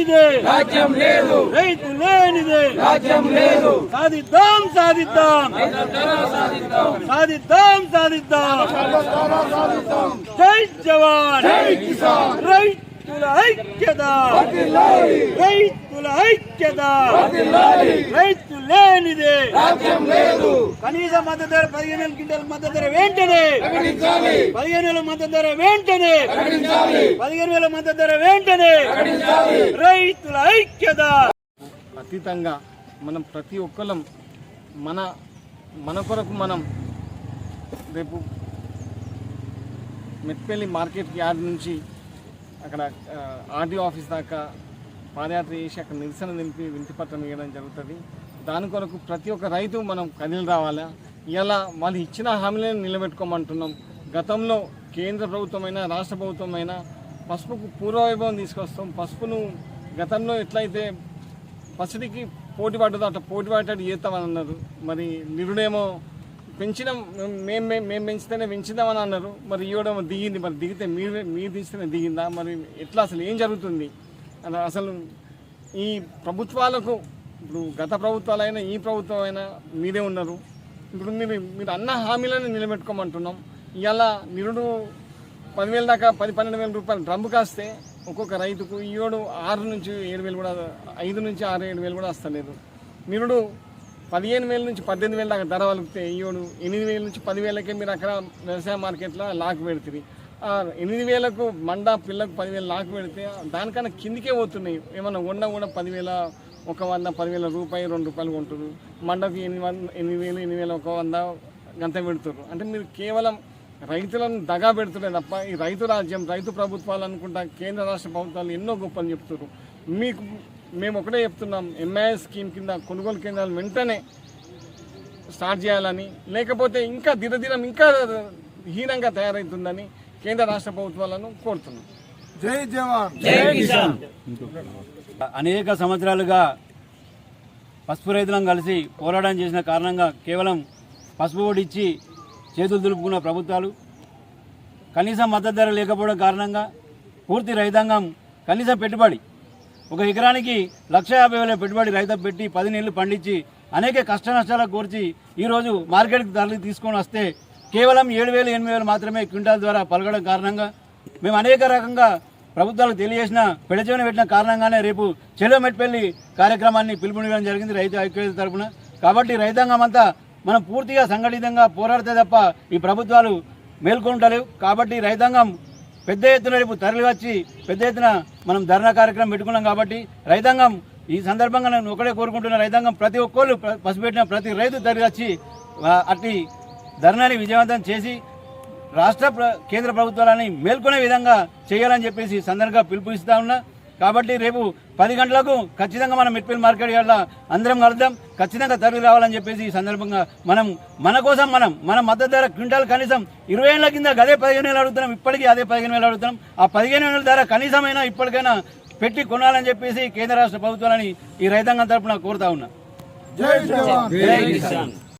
లేనిదే రాజ్యం లేదు. రైతు లేనిదే. రాజ్యం లేదు. సాధిద్దాం సాధిద్దాం. సాధిద్దాం సాధిద్దాం. జై జవాన్. రైతుల ఐక్యత రైతుల ఐక్యత రైతు లేనిదే రాజ్యం లేదు। కనీస మద్దతు ధర పదిహేను వేల క్వింటల్ మద్దతు ధర వెంటనే। ప్రకటించాలి। పదిహేను వేల మద్దతు ధర వెంటనే। ప్రకటించాలి। పదిహేను వేల మద్దతు ధర వెంటనే రైతుల ఐక్యత। అతీతంగా మనం ప్రతి ఒక్కరం మన మన కొరకు మనం రేపు మెట్పల్లి మార్కెట్ యార్డ్ నుంచి అక్కడ ఆర్డీఓ ఆఫీస్ దాకా పాదయాత్ర చేసి అక్కడ నిరసన నిలిపి వింతిపత్రం ఇవ్వడం జరుగుతుంది. దాని కొరకు ప్రతి ఒక్క రైతు మనం కదిలి రావాలా? ఇలా వాళ్ళు ఇచ్చిన హామీలను నిలబెట్టుకోమంటున్నాం. గతంలో కేంద్ర ప్రభుత్వమైనా రాష్ట్ర ప్రభుత్వమైనా పసుపుకు పూర్వవైభవం తీసుకొస్తాం. పసుపును గతంలో ఎట్లయితే పసిడికి పోటీ పడ్డదో అట్లా పోటీ పడ్డట్టు చేస్తామని అన్నారు. మరి నిరుడేమో పెంచినాం మేము మేము మేము పెంచితేనే పెంచుదామని అన్నారు. మరి ఇవ్వడం దిగింది మరి దిగితే మీరు మీరు దించితేనే దిగిందా? మరి ఎట్లా అసలు ఏం జరుగుతుంది? అని అసలు ఈ ప్రభుత్వాలకు ఇప్పుడు గత ప్రభుత్వాలైనా ఈ ప్రభుత్వం అయినా మీరే ఉన్నారు. ఇప్పుడు మీరు మీరు అన్న హామీలను నిలబెట్టుకోమంటున్నాం. ఇవాళ నిరుడు పదివేల దాకా పది పన్నెండు వేల రూపాయలు డ్రమ్ము కాస్తే ఒక్కొక్క రైతుకు ఈ ఏడు ఆరు నుంచి ఏడు వేలు కూడా ఐదు నుంచి ఆరు ఏడు వేలు కూడా వస్తలేదు. నిరుడు పదిహేను వేల నుంచి పద్దెనిమిది వేల దాకా ధర వలిగితే ఇవ్వడు ఎనిమిది వేల నుంచి పదివేలకే మీరు అక్కడ వ్యవసాయ మార్కెట్లో లాక్ పెడుతుంది. ఎనిమిది వేలకు మండ పిల్లకు పదివేలు లాక్ పెడితే దానికన్నా కిందికే పోతున్నాయి. ఏమన్నా ఉన్న కూడా పదివేల ఒక వంద పదివేల రూపాయి రెండు రూపాయలు కొంటారు మండకు ఎనిమిది వంద ఎనిమిది వేలు ఎనిమిది వేల ఒక వంద గంత పెడుతున్నారు అంటే మీరు కేవలం రైతులను దగా పెడుతున్నారు తప్ప ఈ రైతు రాజ్యం రైతు ప్రభుత్వాలు అనుకుంటా కేంద్ర రాష్ట్ర ప్రభుత్వాలు ఎన్నో గొప్పలు చెప్తున్నారు మీకు మేము ఒకటే చెప్తున్నాం ఎంఐఎస్ స్కీమ్ కింద కొనుగోలు కేంద్రాలు వెంటనే స్టార్ట్ చేయాలని లేకపోతే ఇంకా దినదినం ఇంకా హీనంగా తయారవుతుందని కేంద్ర రాష్ట్ర ప్రభుత్వాలను కోరుతున్నాం. జై జవాన్. అనేక సంవత్సరాలుగా పసుపు రైతులను కలిసి పోరాటం చేసిన కారణంగా కేవలం పసుపు ఓడి ఇచ్చి చేతులు దులుపుకున్న ప్రభుత్వాలు కనీసం మద్దతు ధర లేకపోవడం కారణంగా పూర్తి రైతాంగం కనీసం పెట్టుబడి ఒక ఎకరానికి లక్ష యాభై వేల పెట్టుబడి రైతు పెట్టి పది నెలలు పండించి అనేక కష్ట నష్టాలకు కోర్చి ఈరోజు మార్కెట్కి ధరలు తీసుకొని వస్తే కేవలం ఏడు వేలు ఎనిమిది వేలు మాత్రమే క్వింటాల్ ద్వారా పలకడం కారణంగా మేము అనేక రకంగా ప్రభుత్వాలకు తెలియజేసిన పెడచెవిన పెట్టిన కారణంగానే రేపు చెలో మెట్పల్లి కార్యక్రమాన్ని పిలుపునివ్వడం జరిగింది రైతు ఐక్యత తరఫున కాబట్టి రైతాంగం అంతా మనం పూర్తిగా సంఘటితంగా పోరాడితే తప్ప ఈ ప్రభుత్వాలు మేల్కొంటలేవు కాబట్టి రైతాంగం పెద్ద ఎత్తున రేపు తరలి వచ్చి పెద్ద ఎత్తున మనం ధర్నా కార్యక్రమం పెట్టుకున్నాం కాబట్టి రైతాంగం ఈ సందర్భంగా నేను ఒకటే కోరుకుంటున్న రైతాంగం ప్రతి ఒక్కళ్ళు పసిపెట్టిన ప్రతి రైతు తరలి వచ్చి అట్టి ధర్నాని విజయవంతం చేసి రాష్ట్ర ప్ర- కేంద్ర ప్రభుత్వాలని మేల్కొనే విధంగా చేయాలని చెప్పేసి సందర్భంగా పిలుపు ఇస్తా ఉన్నా. కాబట్టి రేపు పది గంటలకు ఖచ్చితంగా మనం మిట్పల్లి మార్కెట్ యార్డ్లో అందరం కలుద్దాం. ఖచ్చితంగా తరలి రావాలని చెప్పేసి ఈ సందర్భంగా మనం మన కోసం మనం మన మద్దతు ధర క్వింటాల్ కనీసం ఇరవై ఏళ్ళ కింద అదే పదిహేను వేలు అడుగుతున్నాం. ఇప్పటికీ అదే పదిహేను వేలు అడుగుతున్నాం. ఆ పదిహేను వేల ధర కనీసమైనా ఇప్పటికైనా పెట్టి కొనాలని చెప్పేసి కేంద్ర రాష్ట్ర ప్రభుత్వాలని ఈ రైతాంగం తరపున కోరుతా ఉన్నా. జై జవాన్